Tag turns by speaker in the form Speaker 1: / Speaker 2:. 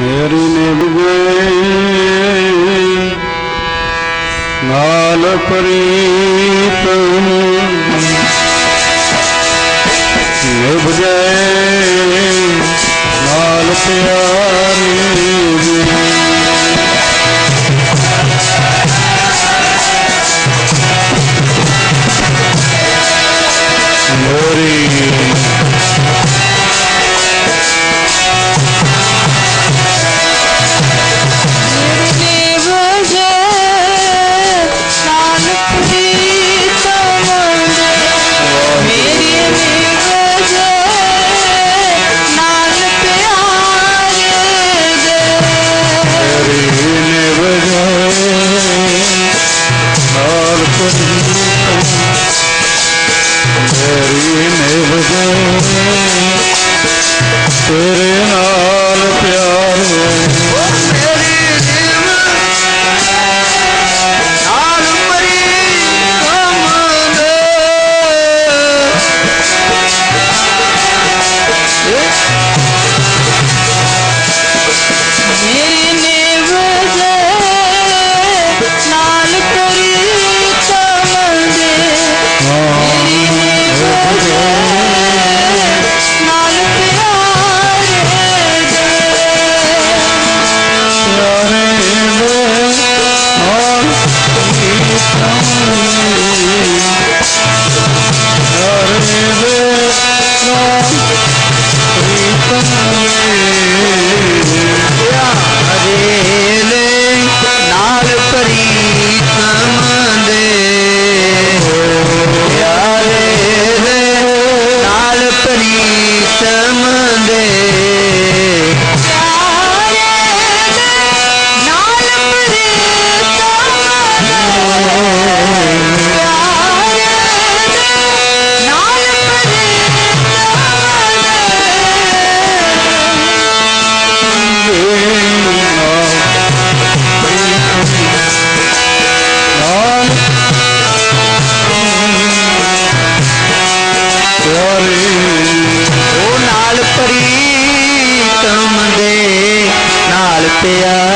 Speaker 1: મેરીને વિજય લાલ પ્રીત નિભજય લાલ પ્યા तेरे
Speaker 2: পেয়া